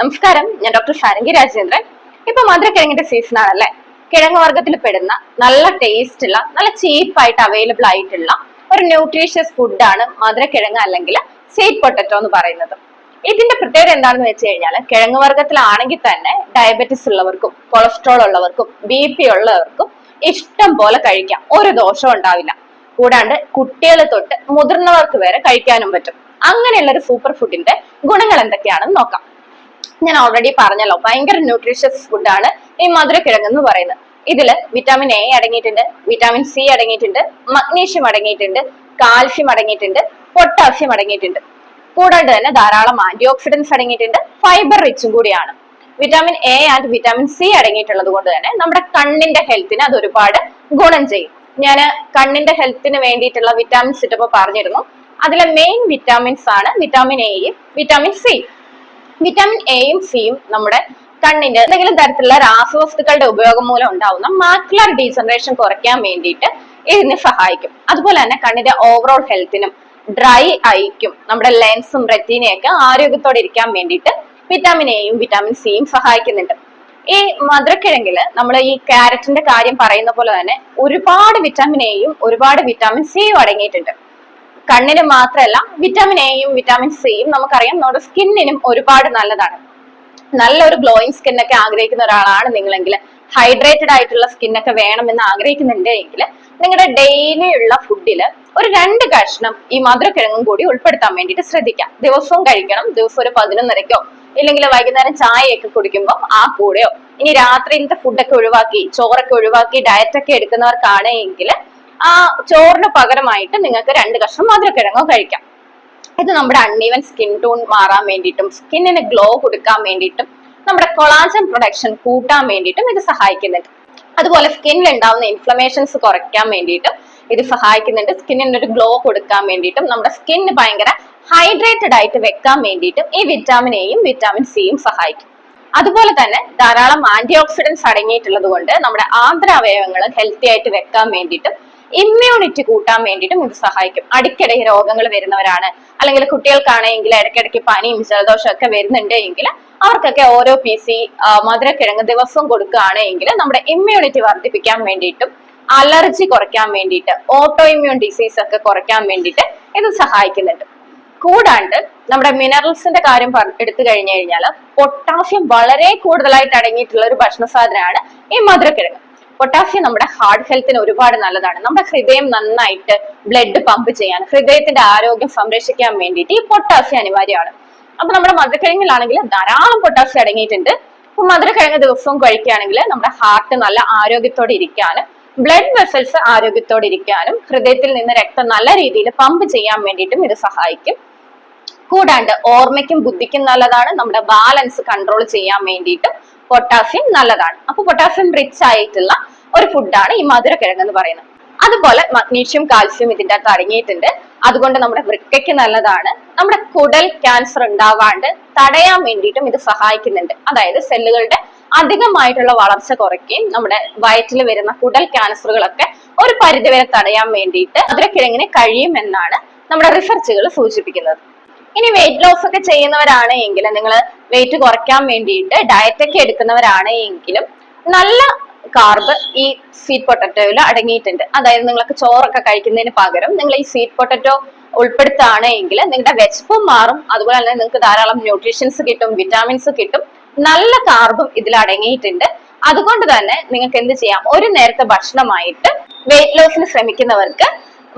നമസ്കാരം. ഞാൻ ഡോക്ടർ ഷാരംഗി രാജേന്ദ്രൻ. ഇപ്പൊ മധുരക്കിഴങ്ങിന്റെ സീസൺ ആണല്ലേ? കിഴങ്ങ് വർഗത്തിൽ പെടുന്ന നല്ല ടേസ്റ്റ് ഉള്ള നല്ല ചീപ്പായിട്ട് അവൈലബിൾ ആയിട്ടുള്ള ഒരു ന്യൂട്രീഷ്യസ് ഫുഡാണ് മധുരക്കിഴങ്ങ് അല്ലെങ്കിൽ സ്വീറ്റ് പൊട്ടറ്റോ എന്ന് പറയുന്നത്. ഇതിന്റെ പ്രത്യേകത എന്താണെന്ന് വെച്ച് കഴിഞ്ഞാൽ കിഴങ്ങ് വർഗത്തിലാണെങ്കിൽ തന്നെ ഡയബറ്റിസ് ഉള്ളവർക്കും കൊളസ്ട്രോൾ ഉള്ളവർക്കും ബി പി ഉള്ളവർക്കും ഇഷ്ടം പോലെ കഴിക്കാം. ഒരു ദോഷവും ഉണ്ടാവില്ല. കൂടാണ്ട് കുട്ടികൾ തൊട്ട് മുതിർന്നവർക്ക് വരെ കഴിക്കാനും പറ്റും. അങ്ങനെയുള്ള ഒരു സൂപ്പർ ഫുഡിന്റെ ഗുണങ്ങൾ എന്തൊക്കെയാണെന്ന് നോക്കാം. ഞാൻ ഓൾറെഡി പറഞ്ഞല്ലോ ഭയങ്കര ന്യൂട്രീഷ്യസ് ഫുഡാണ് ഈ മധുരക്കിഴങ്ങ് എന്ന് പറയുന്നത്. ഇതിൽ വിറ്റാമിൻ എ അടങ്ങിയിട്ടുണ്ട് വിറ്റാമിൻ സി അടങ്ങിയിട്ടുണ്ട് മഗ്നീഷ്യം അടങ്ങിയിട്ടുണ്ട് കാൽഷ്യം അടങ്ങിയിട്ടുണ്ട് പൊട്ടാസ്യം അടങ്ങിയിട്ടുണ്ട്. കൂടാണ്ട് തന്നെ ധാരാളം ആന്റി ഓക്സിഡൻസ് അടങ്ങിയിട്ടുണ്ട് ഫൈബർ റിച്ചും കൂടിയാണ്. Vitamin A and vitamin C അടങ്ങിയിട്ടുള്ളത് കൊണ്ട് തന്നെ നമ്മുടെ കണ്ണിന്റെ ഹെൽത്തിന് അത് ഒരുപാട് ഗുണം ചെയ്യും. ഞാൻ കണ്ണിന്റെ ഹെൽത്തിന് വേണ്ടിയിട്ടുള്ള വിറ്റാമിൻസ് ഇട്ടപ്പോ പറഞ്ഞിരുന്നു. അതിലെ മെയിൻ വിറ്റാമിൻസ് ആണ് വിറ്റാമിൻ എയും വിറ്റാമിൻ സി വിറ്റാമിൻ എയും സിയും നമ്മുടെ കണ്ണിന്റെ എന്തെങ്കിലും തരത്തിലുള്ള രാസവസ്തുക്കളുടെ ഉപയോഗം മൂലം ഉണ്ടാവുന്ന മാക്കുലർ ഡീജനറേഷൻ കുറയ്ക്കാൻ വേണ്ടിയിട്ട് ഇതിനെ സഹായിക്കും. അതുപോലെ തന്നെ കണ്ണിന്റെ ഓവറോൾ ഹെൽത്തിനും ഡ്രൈ ഐക്കും നമ്മുടെ ലെൻസും റെറ്റീനയൊക്കെ ആരോഗ്യത്തോടെ ഇരിക്കാൻ വേണ്ടിയിട്ട് വിറ്റാമിൻ എയും വിറ്റാമിൻ സിയും സഹായിക്കുന്നുണ്ട്. ഈ മധുരക്കിഴങ്ങിൽ നമ്മൾ ഈ ക്യാരറ്റിന്റെ കാര്യം പറയുന്ന പോലെ തന്നെ ഒരുപാട് വിറ്റാമിൻ എയും ഒരുപാട് വിറ്റാമിൻ സിയും അടങ്ങിയിട്ടുണ്ട്. കണ്ണിന് മാത്രമല്ല വിറ്റാമിൻ എയും വിറ്റാമിൻ സിയും നമുക്കറിയാം നമ്മുടെ സ്കിന്നിനും ഒരുപാട് നല്ലതാണ്. നല്ലൊരു ഗ്ലോയിങ് സ്കിന്നൊക്കെ ആഗ്രഹിക്കുന്ന ഒരാളാണ് നിങ്ങളെങ്കിൽ. ഹൈഡ്രേറ്റഡ് ആയിട്ടുള്ള സ്കിന്നൊക്കെ വേണമെന്ന് ആഗ്രഹിക്കുന്നുണ്ടെങ്കിൽ നിങ്ങളുടെ ഡെയിലി ഉള്ള ഫുഡിൽ ഒരു രണ്ട് കഷ്ണം ഈ മധുരക്കിഴങ്ങും കൂടി ഉൾപ്പെടുത്താൻ വേണ്ടിയിട്ട് ശ്രദ്ധിക്കാം. ദിവസവും കഴിക്കണം. ദിവസം ഒരു പതിനൊന്നരക്കോ ഇല്ലെങ്കിൽ വൈകുന്നേരം ചായയൊക്കെ കുടിക്കുമ്പോൾ ആ കൂടെയോ. ഇനി രാത്രിയിലത്തെ ഫുഡൊക്കെ ഒഴിവാക്കി ചോറൊക്കെ ഒഴിവാക്കി ഡയറ്റൊക്കെ എടുക്കുന്നവർക്കാണ് എങ്കിൽ ആ ചോറിന് പകരമായിട്ട് നിങ്ങൾക്ക് രണ്ട് കഷ്ണം മധുരക്കിഴങ്ങോ കഴിക്കാം. ഇത് നമ്മുടെ അൺഈവൻ സ്കിൻ ടോൺ മാറാൻ വേണ്ടിയിട്ടും സ്കിന്നിന് ഗ്ലോ കൊടുക്കാൻ വേണ്ടിയിട്ടും നമ്മുടെ കൊളാജൻ പ്രൊഡക്ഷൻ കൂട്ടാൻ വേണ്ടിയിട്ടും ഇത് സഹായിക്കുന്നുണ്ട്. അതുപോലെ സ്കിന്നിൽ ഉണ്ടാവുന്ന ഇൻഫ്ലമേഷൻസ് കുറയ്ക്കാൻ വേണ്ടിയിട്ടും ഇത് സഹായിക്കുന്നുണ്ട്. സ്കിന്നിന് ഒരു ഗ്ലോ കൊടുക്കാൻ വേണ്ടിയിട്ടും നമ്മുടെ സ്കിന്ന് ഭയങ്കര ഹൈഡ്രേറ്റഡ് ആയിട്ട് വെക്കാൻ വേണ്ടിയിട്ടും ഈ വിറ്റാമിൻ എയും വിറ്റാമിൻ സിയും സഹായിക്കും. അതുപോലെ തന്നെ ധാരാളം ആന്റി ഓക്സിഡൻസ് അടങ്ങിയിട്ടുള്ളത് കൊണ്ട് നമ്മുടെ ആന്തരാവയവങ്ങൾ ഹെൽത്തി ആയിട്ട് വെക്കാൻ വേണ്ടിയിട്ടും ഇമ്മ്യൂണിറ്റി കൂട്ടാൻ വേണ്ടിയിട്ടും ഇത് സഹായിക്കും. അടിക്കടി രോഗങ്ങൾ വരുന്നവരാണ്. അല്ലെങ്കിൽ കുട്ടികൾക്കാണെങ്കിൽ ഇടയ്ക്കിടയ്ക്ക് പനിയും ജലദോഷം ഒക്കെ വരുന്നുണ്ട് എങ്കിൽ അവർക്കൊക്കെ ഓരോ പി സി മധുരക്കിഴങ്ങ് ദിവസവും കൊടുക്കുകയാണെങ്കിൽ നമ്മുടെ ഇമ്മ്യൂണിറ്റി വർദ്ധിപ്പിക്കാൻ വേണ്ടിയിട്ടും അലർജി കുറയ്ക്കാൻ വേണ്ടിയിട്ട് ഓട്ടോ ഇമ്മ്യൂൺ ഡിസീസ് ഒക്കെ കുറയ്ക്കാൻ വേണ്ടിയിട്ട് ഇത് സഹായിക്കുന്നുണ്ട്. കൂടാണ്ട് നമ്മുടെ മിനറൽസിന്റെ കാര്യം എടുത്തു കഴിഞ്ഞു കഴിഞ്ഞാൽ പൊട്ടാസ്യം വളരെ കൂടുതലായിട്ട് അടങ്ങിയിട്ടുള്ള ഒരു ഭക്ഷണ സാധനമാണ് ഈ മധുരക്കിഴങ്ങ്. പൊട്ടാസ്യം നമ്മുടെ ഹാർട്ട് ഹെൽത്തിന് ഒരുപാട് നല്ലതാണ്. നമ്മുടെ ഹൃദയം നന്നായിട്ട് ബ്ലഡ് പമ്പ് ചെയ്യാൻ ഹൃദയത്തിന്റെ ആരോഗ്യം സംരക്ഷിക്കാൻ വേണ്ടിയിട്ട് ഈ പൊട്ടാസ്യം അനിവാര്യമാണ്. അപ്പൊ നമ്മുടെ മധുരക്കിഴങ്ങിലാണെങ്കിൽ ധാരാളം പൊട്ടാസ്യം അടങ്ങിയിട്ടുണ്ട്. അപ്പൊ മധുരക്കിഴങ്ങ് ദിവസവും കഴിക്കുകയാണെങ്കിൽ നമ്മുടെ ഹാർട്ട് നല്ല ആരോഗ്യത്തോടെ ഇരിക്കാനും ബ്ലഡ് വെസൽസ് ആരോഗ്യത്തോടെ ഇരിക്കാനും ഹൃദയത്തിൽ നിന്ന് രക്തം നല്ല രീതിയിൽ പമ്പ് ചെയ്യാൻ വേണ്ടിയിട്ടും ഇത് സഹായിക്കും. കൂടാണ്ട് ഓർമ്മയ്ക്കും ബുദ്ധിക്കും നല്ലതാണ്. നമ്മുടെ ബാലൻസ് കൺട്രോൾ ചെയ്യാൻ വേണ്ടിയിട്ടും പൊട്ടാസ്യം നല്ലതാണ്. അപ്പൊ പൊട്ടാസ്യം റിച്ച് ആയിട്ടുള്ള ഒരു ഫുഡാണ് ഈ മധുരക്കിഴങ്ങ് എന്ന് പറയുന്നത്. അതുപോലെ മഗ്നീഷ്യം കാൽസ്യം ഇതിന്റെ അകത്ത് അടങ്ങിയിട്ടുണ്ട്. അതുകൊണ്ട് നമ്മുടെ വൃക്കയ്ക്ക് നല്ലതാണ്. നമ്മുടെ കുടൽ ക്യാൻസർ ഉണ്ടാവാണ്ട് തടയാൻ വേണ്ടിയിട്ടും ഇത് സഹായിക്കുന്നുണ്ട്. അതായത് സെല്ലുകളുടെ അധികമായിട്ടുള്ള വളർച്ച കുറയ്ക്കുകയും നമ്മുടെ വയറ്റിൽ വരുന്ന കുടൽ ക്യാൻസറുകളൊക്കെ ഒരു പരിധിവരെ തടയാൻ വേണ്ടിയിട്ട് മധുരക്കിഴങ്ങിന് കഴിയുമെന്നാണ് നമ്മുടെ റിസർച്ചുകൾ സൂചിപ്പിക്കുന്നത്. ഇനി വെയിറ്റ് ലോസ് ഒക്കെ ചെയ്യുന്നവരാണ് എങ്കിൽ നിങ്ങൾ വെയിറ്റ് കുറയ്ക്കാൻ വേണ്ടിയിട്ട് ഡയറ്റ് ഒക്കെ എടുക്കുന്നവരാണ് എങ്കിലും നല്ല കാർബ് ഈ സ്വീറ്റ് പൊട്ടറ്റോയിൽ അടങ്ങിയിട്ടുണ്ട്. അതായത് നിങ്ങൾക്ക് ചോറൊക്കെ കഴിക്കുന്നതിന് പകരം നിങ്ങൾ ഈ സ്വീറ്റ് പൊട്ടറ്റോ ഉൾപ്പെടുത്തുകയാണ് എങ്കിൽ നിങ്ങളുടെ വിശപ്പും മാറും. അതുപോലെ തന്നെ നിങ്ങൾക്ക് ധാരാളം ന്യൂട്രീഷൻസ് കിട്ടും വിറ്റാമിൻസ് കിട്ടും. നല്ല കാർബും ഇതിൽ അടങ്ങിയിട്ടുണ്ട്. അതുകൊണ്ട് തന്നെ നിങ്ങൾക്ക് എന്ത് ചെയ്യാം? ഒരു നേരത്തെ ഭക്ഷണമായിട്ട് വെയിറ്റ് ലോസിന് ശ്രമിക്കുന്നവർക്ക്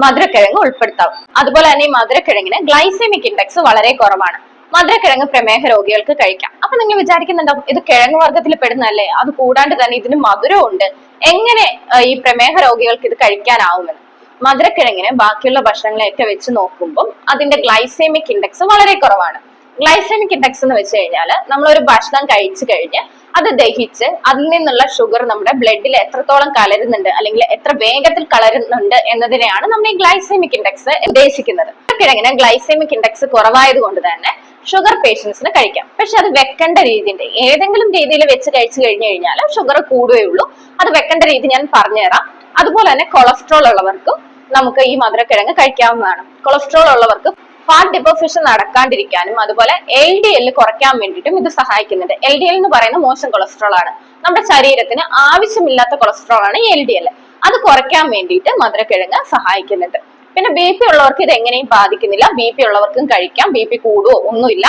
മധുരക്കിഴങ്ങ് ഉൾപ്പെടുത്താം. അതുപോലെ തന്നെ ഈ മധുരക്കിഴങ്ങിന് ഗ്ലൈസെമിക് ഇൻഡെക്സ് വളരെ കുറവാണ്. മധുരക്കിഴങ്ങ് പ്രമേഹ രോഗികൾക്ക് കഴിക്കാം. അപ്പൊ നിങ്ങൾ വിചാരിക്കുന്നുണ്ടാവും ഇത് കിഴങ്ങ് വർഗത്തിൽ പെടുന്നതല്ലേ? അത് കൂടാണ്ട് തന്നെ ഇതിന് മധുരമുണ്ട് എങ്ങനെ ഈ പ്രമേഹ രോഗികൾക്ക് ഇത് കഴിക്കാനാവുമെന്ന്? മധുരക്കിഴങ്ങിന് ബാക്കിയുള്ള ഭക്ഷണങ്ങളെയൊക്കെ വെച്ച് നോക്കുമ്പോൾ അതിന്റെ ഗ്ലൈസേമിക് ഇൻഡെക്സ് വളരെ കുറവാണ്. ഗ്ലൈസെമിക് ഇൻഡെക്സ് എന്ന് വെച്ച് കഴിഞ്ഞാൽ നമ്മൾ ഒരു ഭക്ഷണം കഴിച്ചു കഴിഞ്ഞ് അത് ദഹിച്ച് അതിൽ നിന്നുള്ള ഷുഗർ നമ്മുടെ ബ്ലഡിൽ എത്രത്തോളം കലരുന്നുണ്ട് അല്ലെങ്കിൽ എത്ര വേഗത്തിൽ കളരുന്നുണ്ട് എന്നതിനെയാണ് നമ്മൾ ഈ ഗ്ലൈസെമിക് ഇൻഡെക്സ് ഉദ്ദേശിക്കുന്നത്. കിഴങ്ങിന് ഗ്ലൈസെമിക് ഇൻഡെക്സ് കുറവായത് കൊണ്ട് തന്നെ ഷുഗർ പേഷ്യൻസിന് കഴിക്കാം. പക്ഷെ അത് വെക്കേണ്ട രീതിയുണ്ട്. ഏതെങ്കിലും രീതിയിൽ വെച്ച് കഴിച്ചു കഴിഞ്ഞു കഴിഞ്ഞാൽ ഷുഗർ കൂടുകയേ ഉള്ളൂ. അത് വെക്കേണ്ട രീതി ഞാൻ പറഞ്ഞുതരാം. അതുപോലെ തന്നെ കൊളസ്ട്രോൾ ഉള്ളവർക്കും നമുക്ക് ഈ മധുരക്കിഴങ്ങ് കഴിക്കാവുന്നതാണ്. കൊളസ്ട്രോൾ ഉള്ളവർക്ക് ഫാറ്റ് ഡിപ്പോസിഷൻ നടക്കാണ്ടിരിക്കാനും അതുപോലെ എൽ ഡി എൽ കുറയ്ക്കാൻ വേണ്ടിയിട്ടും ഇത് സഹായിക്കുന്നുണ്ട്. എൽ ഡി എൽ എന്ന് പറയുന്ന മോശം കൊളസ്ട്രോൾ ആണ്. നമ്മുടെ ശരീരത്തിന് ആവശ്യമില്ലാത്ത കൊളസ്ട്രോൾ ആണ് എൽ ഡി എൽ അത് കുറയ്ക്കാൻ വേണ്ടിയിട്ട് മധുരക്കിഴങ്ങ് സഹായിക്കുന്നുണ്ട്. പിന്നെ ബി പി ഉള്ളവർക്ക് ഇത് എങ്ങനെയും ബാധിക്കുന്നില്ല. ബി പി ഉള്ളവർക്കും കഴിക്കാം. ബി പി കൂടുവോ ഒന്നുമില്ല.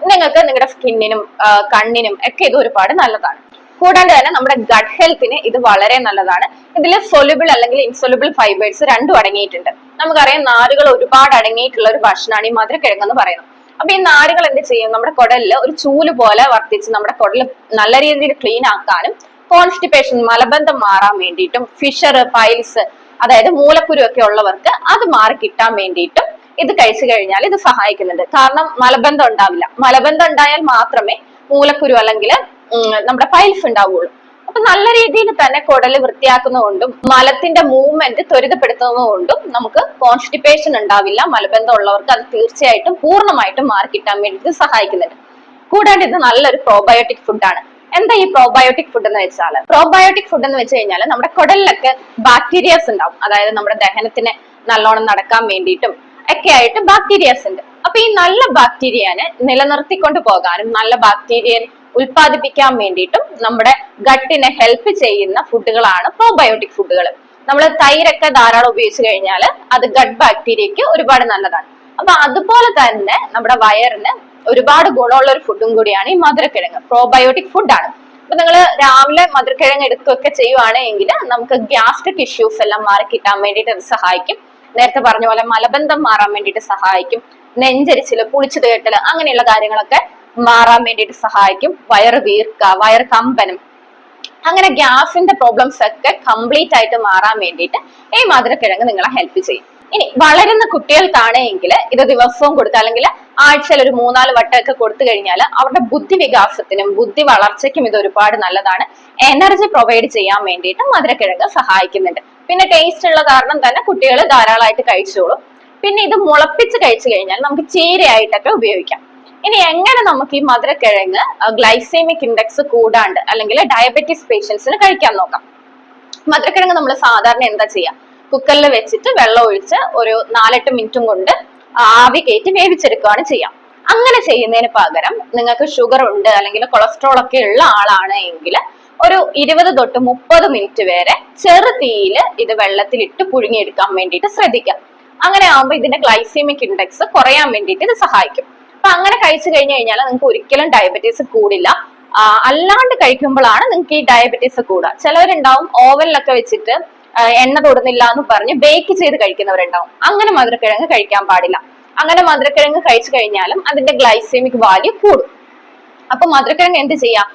നിങ്ങൾക്ക് നിങ്ങളുടെ സ്കിന്നിനും കണ്ണിനും ഒക്കെ ഇത് ഒരുപാട് നല്ലതാണ്. കൂടാണ്ട് തന്നെ നമ്മുടെ ഗട്ട് ഹെൽത്തിന് ഇത് വളരെ നല്ലതാണ്. ഇതിൽ സൊലുബിൾ അല്ലെങ്കിൽ ഇൻസൊലുബിൾ ഫൈബേഴ്സ് രണ്ടും അടങ്ങിയിട്ടുണ്ട്. നമുക്കറിയാം നാരുകൾ ഒരുപാട് അടങ്ങിയിട്ടുള്ള ഒരു ഭക്ഷണമാണ് ഈ മധുരക്കിഴങ്ങ് എന്ന് പറയുന്നത്. അപ്പൊ ഈ നാരുകൾ എന്ത് ചെയ്യും? നമ്മുടെ കുടലിൽ ഒരു ചൂൽ പോലെ വർത്തിച്ച് നമ്മുടെ കുടൽ നല്ല രീതിയിൽ ക്ലീൻ ആക്കാനും കോൺസ്റ്റിപ്പേഷൻ മലബന്ധം മാറാൻ വേണ്ടിയിട്ടും ഫിഷർ പൈൽസ് അതായത് മൂലക്കുരു ഒക്കെ ഉള്ളവർക്ക് അത് മാറി കിട്ടാൻ വേണ്ടിയിട്ടും ഇത് കഴിച്ചു കഴിഞ്ഞാൽ ഇത് സഹായിക്കുന്നുണ്ട്. കാരണം മലബന്ധം ഉണ്ടാവില്ല. മലബന്ധം ഉണ്ടായാൽ മാത്രമേ മൂലക്കുരു അല്ലെങ്കിൽ നമ്മുടെ പൈൽസ് ഉണ്ടാവുള്ളൂ. അപ്പൊ നല്ല രീതിയിൽ തന്നെ കുടൽ വൃത്തിയാക്കുന്നതുകൊണ്ടും മലത്തിന്റെ മൂവ്മെന്റ് ത്വരിതപ്പെടുത്തുന്നതുകൊണ്ടും നമുക്ക് കോൺസ്റ്റിപ്പേഷൻ ഉണ്ടാവില്ല. മലബന്ധം ഉള്ളവർക്ക് അത് തീർച്ചയായിട്ടും പൂർണമായിട്ടും മാറി കിട്ടാൻ വേണ്ടി സഹായിക്കുന്നുണ്ട്. കൂടാണ്ട് ഇത് നല്ലൊരു പ്രോബയോട്ടിക് ഫുഡാണ് എന്താ ഈ പ്രോബയോട്ടിക് ഫുഡ് എന്ന് വെച്ചാൽ പ്രോബയോട്ടിക് ഫുഡ് എന്ന് വെച്ച് കഴിഞ്ഞാൽ നമ്മുടെ കുടലിലൊക്കെ ബാക്ടീരിയാസ് ഉണ്ടാവും. അതായത് നമ്മുടെ ദഹനത്തിന് നല്ലോണം നടക്കാൻ വേണ്ടിയിട്ടും ഒക്കെ ആയിട്ട് ബാക്ടീരിയാസ് ഉണ്ട്. അപ്പൊ ഈ നല്ല ബാക്ടീരിയനെ നിലനിർത്തിക്കൊണ്ട് പോകാനും നല്ല ബാക്ടീരിയൻ ഉൽപ്പാദിപ്പിക്കാൻ വേണ്ടിയിട്ടും നമ്മുടെ ഗട്ടിനെ ഹെൽപ്പ് ചെയ്യുന്ന ഫുഡുകളാണ് പ്രോബയോട്ടിക് ഫുഡുകൾ നമ്മൾ തൈരൊക്കെ ധാരാളം ഉപയോഗിച്ച് കഴിഞ്ഞാൽ അത് ഗട്ട് ബാക്ടീരിയക്ക് ഒരുപാട് നല്ലതാണ്. അപ്പൊ അതുപോലെ തന്നെ നമ്മുടെ വയറിന് ഒരുപാട് ഗുണമുള്ള ഒരു ഫുഡും കൂടിയാണ് ഈ മധുരക്കിഴങ്ങ്. പ്രോബയോട്ടിക് ഫുഡാണ് അപ്പൊ നിങ്ങൾ രാവിലെ മധുരക്കിഴങ്ങ് എടുക്കുകയൊക്കെ ചെയ്യുവാണെങ്കിൽ നമുക്ക് ഗ്യാസ്ട്രിക് ഇഷ്യൂസ് എല്ലാം മാറി കിട്ടാൻ വേണ്ടിയിട്ട് അത് സഹായിക്കും. നേരത്തെ പറഞ്ഞ പോലെ മലബന്ധം മാറാൻ വേണ്ടിയിട്ട് സഹായിക്കും. നെഞ്ചരിച്ചിൽ പുളിച്ചു തേട്ടൽ അങ്ങനെയുള്ള കാര്യങ്ങളൊക്കെ മാറാൻ വേണ്ടിയിട്ട് സഹായിക്കും. വയറ് വീർക്ക വയറ് കമ്പനം. അങ്ങനെ ഗ്യാസിന്റെ പ്രോബ്ലംസ് ഒക്കെ കംപ്ലീറ്റ് ആയിട്ട് മാറാൻ വേണ്ടിയിട്ട് ഈ മധുരക്കിഴങ്ങ് നിങ്ങളെ ഹെൽപ്പ് ചെയ്യും. ഇനി വളരുന്ന കുട്ടികൾക്കാണ് എങ്കിൽ ഇത് ദിവസവും കൊടുക്കുക. അല്ലെങ്കിൽ ആഴ്ചയിൽ ഒരു മൂന്നാൽ വട്ടമൊക്കെ കൊടുത്തു കഴിഞ്ഞാൽ അവരുടെ ബുദ്ധി വികാസത്തിനും ബുദ്ധി വളർച്ചയ്ക്കും ഇത് ഒരുപാട് നല്ലതാണ്. എനർജി പ്രൊവൈഡ് ചെയ്യാൻ വേണ്ടിയിട്ട് മധുരക്കിഴങ്ങ് സഹായിക്കുന്നുണ്ട്. പിന്നെ ടേസ്റ്റ് ഉള്ള കാരണം തന്നെ കുട്ടികൾ ധാരാളമായിട്ട് കഴിച്ചോളും. പിന്നെ ഇത് മുളപ്പിച്ച് കഴിച്ചു കഴിഞ്ഞാൽ നമുക്ക് ചീരയായിട്ടൊക്കെ ഉപയോഗിക്കാം. ഇനി എങ്ങനെ നമുക്ക് ഈ മധുരക്കിഴങ്ങ് ഗ്ലൈസേമിക് ഇൻഡെക്സ് കൂടാണ്ട് അല്ലെങ്കിൽ ഡയബറ്റീസ് പേഷ്യൻസിന് കഴിക്കാൻ നോക്കാം? മധുരക്കിഴങ്ങ് നമ്മൾ സാധാരണ എന്താ ചെയ്യാ? കുക്കറിൽ വെച്ചിട്ട് വെള്ളം ഒഴിച്ച് ഒരു നാലെട്ട് മിനിറ്റും കൊണ്ട് ആവി കയറ്റി വേവിച്ചെടുക്കുകയാണ് ചെയ്യാം. അങ്ങനെ ചെയ്യുന്നതിന് പകരം നിങ്ങൾക്ക് ഷുഗർ ഉണ്ട് അല്ലെങ്കിൽ കൊളസ്ട്രോൾ ഒക്കെ ഉള്ള ആളാണ് എങ്കിൽ ഒരു ഇരുപത് തൊട്ട് മുപ്പത് മിനിറ്റ് വരെ ചെറു തീയിൽ ഇത് വെള്ളത്തിലിട്ട് പുഴുങ്ങിയെടുക്കാൻ വേണ്ടിയിട്ട് ശ്രദ്ധിക്കാം അങ്ങനെ ആകുമ്പോൾ ഇതിന്റെ ഗ്ലൈസീമിക് ഇൻഡെക്സ് കുറയാൻ വേണ്ടിയിട്ട് ഇത് സഹായിക്കും. അപ്പൊ അങ്ങനെ കഴിച്ചു കഴിഞ്ഞു കഴിഞ്ഞാൽ നിങ്ങൾക്ക് ഒരിക്കലും ഡയബറ്റീസ് കൂടില്ല. അല്ലാണ്ട് കഴിക്കുമ്പോഴാണ് നിങ്ങൾക്ക് ഈ ഡയബറ്റീസ് കൂടുക. ചിലവരുണ്ടാവും ഓവനിലൊക്കെ വെച്ചിട്ട് എണ്ണ തൊടുന്നില്ല എന്ന് പറഞ്ഞ് ബേക്ക് ചെയ്ത് കഴിക്കുന്നവരുണ്ടാവും. അങ്ങനെ മധുരക്കിഴങ്ങ് കഴിക്കാൻ പാടില്ല. അങ്ങനെ മധുരക്കിഴങ്ങ് കഴിച്ചു കഴിഞ്ഞാലും അതിന്റെ ഗ്ലൈസെമിക് വാല്യൂ കൂടും. അപ്പൊ മധുരക്കിഴങ്ങ് എന്ത് ചെയ്യാം?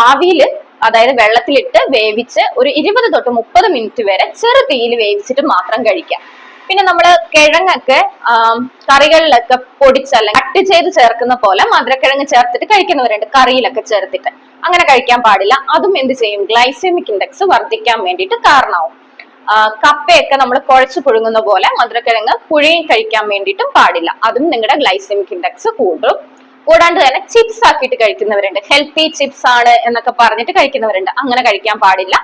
ആവിയിൽ അതായത് വെള്ളത്തിലിട്ട് വേവിച്ച് ഒരു ഇരുപത് തൊട്ട് മുപ്പത് മിനിറ്റ് വരെ ചെറു തീയിൽ വേവിച്ചിട്ട് മാത്രം കഴിക്കാം പിന്നെ നമ്മൾ കിഴങ്ങൊക്കെ കറികളിലൊക്കെ പൊടിച്ചല്ല കട്ട് ചെയ്ത് ചേർക്കുന്ന പോലെ മധുരക്കിഴങ്ങ് ചേർത്തിട്ട് കഴിക്കുന്നവരുണ്ട്. കറിയിലൊക്കെ ചേർത്തിട്ട്. അങ്ങനെ കഴിക്കാൻ പാടില്ല. അതും എന്ത് ചെയ്യും? ഗ്ലൈസെമിക് ഇൻഡെക്സ് വർദ്ധിക്കാൻ വേണ്ടിയിട്ട് കാരണമാവും. കപ്പയൊക്കെ നമ്മൾ കുഴച്ചു പുഴുങ്ങുന്ന പോലെ മധുരക്കിഴങ്ങ് പുഴുങ്ങി കഴിക്കാൻ വേണ്ടിയിട്ടും പാടില്ല. അതും നിങ്ങളുടെ ഗ്ലൈസെമിക് ഇൻഡെക്സ് കൂടും. കൂടാണ്ട് തന്നെ ചിപ്സ് ആക്കിയിട്ട് കഴിക്കുന്നവരുണ്ട്. ഹെൽത്തി ചിപ്സ് ആണ് എന്നൊക്കെ പറഞ്ഞിട്ട് കഴിക്കുന്നവരുണ്ട്. അങ്ങനെ കഴിക്കാൻ പാടില്ല.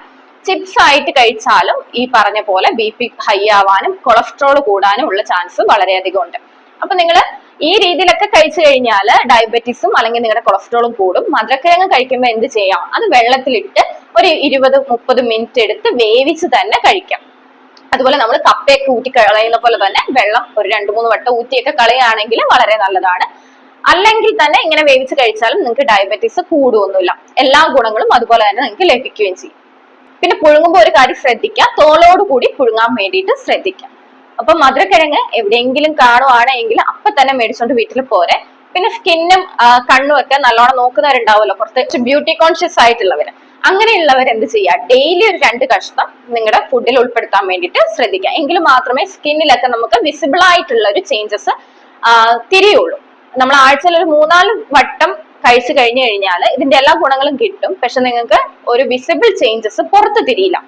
ചിപ്സ് ആയിട്ട് കഴിച്ചാലും ഈ പറഞ്ഞ പോലെ ബി പി ഹൈ ആവാനും കൊളസ്ട്രോൾ കൂടാനും ഉള്ള ചാൻസ് വളരെയധികം ഉണ്ട്. അപ്പൊ നിങ്ങൾ ഈ രീതിയിലൊക്കെ കഴിച്ചു കഴിഞ്ഞാൽ ഡയബറ്റീസും അല്ലെങ്കിൽ നിങ്ങളുടെ കൊളസ്ട്രോളും കൂടും. മധുരക്കിഴങ്ങ് കഴിക്കുമ്പോൾ എന്ത് ചെയ്യാം? അത് വെള്ളത്തിലിട്ട് ഒരു ഇരുപത് മുപ്പത് മിനിറ്റ് എടുത്ത് വേവിച്ച് തന്നെ കഴിക്കാം. അതുപോലെ നമ്മൾ കപ്പയൊക്കെ ഊറ്റി കളയുന്ന പോലെ തന്നെ വെള്ളം ഒരു രണ്ട് മൂന്ന് വട്ടം ഊറ്റിയൊക്കെ കളയുകയാണെങ്കിൽ വളരെ നല്ലതാണ്. അല്ലെങ്കിൽ തന്നെ ഇങ്ങനെ വേവിച്ച് കഴിച്ചാലും നിങ്ങൾക്ക് ഡയബറ്റീസ് കൂടുമൊന്നുമില്ല എല്ലാ ഗുണങ്ങളും അതുപോലെ തന്നെ നിങ്ങൾക്ക് ലഭിക്കുകയും ചെയ്യും. പിന്നെ പുഴുങ്ങുമ്പോൾ ഒരു കാര്യം ശ്രദ്ധിക്കുക. തോളോട് കൂടി പുഴുങ്ങാൻ വേണ്ടിയിട്ട് ശ്രദ്ധിക്കാം അപ്പൊ മധുരക്കിഴങ്ങ് എവിടെയെങ്കിലും കാണുവാണെങ്കിൽ അപ്പൊ തന്നെ മേടിച്ചോണ്ട് വീട്ടിൽ പോരെ. പിന്നെ സ്കിന്നും കണ്ണും ഒക്കെ നല്ലോണം നോക്കുന്നവരുണ്ടാവുമല്ലോ. കുറച്ച് ബ്യൂട്ടി കോൺഷ്യസ് ആയിട്ടുള്ളവര്. അങ്ങനെയുള്ളവർ എന്ത് ചെയ്യുക? ഡെയിലി ഒരു രണ്ട് കഷ്ണം നിങ്ങളുടെ ഫുഡിൽ ഉൾപ്പെടുത്താൻ വേണ്ടിയിട്ട് ശ്രദ്ധിക്കുക. എങ്കിൽ മാത്രമേ സ്കിന്നിലൊക്കെ നമുക്ക് വിസിബിൾ ആയിട്ടുള്ള ഒരു ചേഞ്ചസ് തിരിയുള്ളൂ. നമ്മൾ ആഴ്ചയിൽ ഒരു മൂന്നാൽ വട്ടം കഴിച്ചു കഴിഞ്ഞു കഴിഞ്ഞാൽ ഇതിന്റെ എല്ലാ ഗുണങ്ങളും കിട്ടും. പക്ഷെ നിങ്ങൾക്ക് ഒരു വിസിബിൾ ചേഞ്ചസ് പുറത്ത് തിരിയില്ല.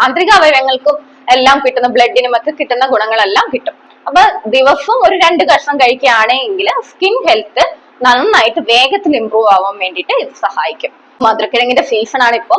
ആന്തരിക അവയവങ്ങൾക്കും എല്ലാം കിട്ടുന്ന ബ്ലഡിനും ഒക്കെ കിട്ടുന്ന ഗുണങ്ങളെല്ലാം കിട്ടും. അപ്പൊ ദിവസവും ഒരു രണ്ട് കഷ്ണം കഴിക്കുകയാണെങ്കിൽ സ്കിൻ ഹെൽത്ത് നന്നായിട്ട് വേഗത്തിൽ ഇമ്പ്രൂവ് ആവാൻ വേണ്ടിയിട്ട് ഇത് സഹായിക്കും. മധുരക്കിഴങ്ങിന്റെ സീസൺ ആണ് ഇപ്പൊ.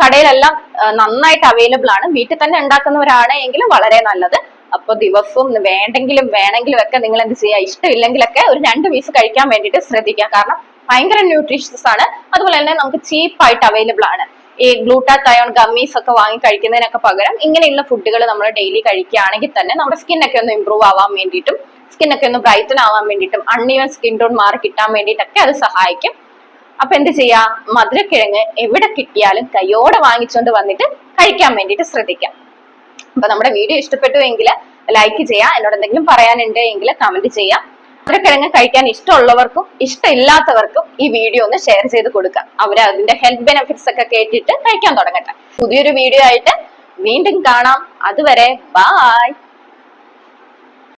കടയിലെല്ലാം നന്നായിട്ട് അവൈലബിൾ ആണ്. വീട്ടിൽ തന്നെ ഉണ്ടാക്കുന്നവരാണ് എങ്കിലും വളരെ നല്ലത്. അപ്പൊ ദിവസവും വേണ്ടെങ്കിലും വേണമെങ്കിലും ഒക്കെ നിങ്ങൾ എന്ത് ചെയ്യുക ഇഷ്ടമില്ലെങ്കിലൊക്കെ ഒരു രണ്ട് പീസ് കഴിക്കാൻ വേണ്ടിട്ട് ശ്രദ്ധിക്കുക. കാരണം ഭയങ്കര ന്യൂട്രീഷ്യസ് ആണ്. അതുപോലെ തന്നെ നമുക്ക് ചീപ്പ് ആയിട്ട് അവൈലബിൾ ആണ്. ഈ ഗ്ലൂട്ടാത്തയോൺ ഗമ്മീസ് ഒക്കെ വാങ്ങി കഴിക്കുന്നതിനൊക്കെ പകരം ഇങ്ങനെയുള്ള ഫുഡുകൾ നമ്മൾ ഡെയിലി കഴിക്കുകയാണെങ്കിൽ തന്നെ നമ്മുടെ സ്കിന്നൊക്കെ ഒന്ന് ഇമ്പ്രൂവ് ആവാൻ വേണ്ടിയിട്ടും സ്കിന്നൊക്കെ ഒന്ന് ബ്രൈറ്റൻ ആവാൻ വേണ്ടിയിട്ടും അൺഈവൻ സ്കിൻ ടോൺ മാറി കിട്ടാൻ വേണ്ടിയിട്ടൊക്കെ അത് സഹായിക്കും. അപ്പൊ എന്ത് ചെയ്യാ? മധുരക്കിഴങ്ങ് എവിടെ കിട്ടിയാലും കൈയോടെ വാങ്ങിച്ചുകൊണ്ട് വന്നിട്ട് കഴിക്കാൻ വേണ്ടിയിട്ട് ശ്രദ്ധിക്കാം. അപ്പൊ നമ്മുടെ വീഡിയോ ഇഷ്ടപ്പെട്ടു എങ്കിൽ ലൈക്ക് ചെയ്യാം. എന്നോട് എന്തെങ്കിലും പറയാനുണ്ട് എങ്കിൽ കമന്റ് ചെയ്യാം. മധുരക്കിഴങ്ങ് കഴിക്കാൻ ഇഷ്ടമുള്ളവർക്കും ഇഷ്ടമില്ലാത്തവർക്കും ഈ വീഡിയോ ഒന്ന് ഷെയർ ചെയ്ത് കൊടുക്കാം. അവർ അതിന്റെ ഹെൽത്ത് ബെനിഫിറ്റ്സ് ഒക്കെ കേട്ടിട്ട് കഴിക്കാൻ തുടങ്ങട്ടെ. പുതിയൊരു വീഡിയോ ആയിട്ട് വീണ്ടും കാണാം. അതുവരെ ബായ്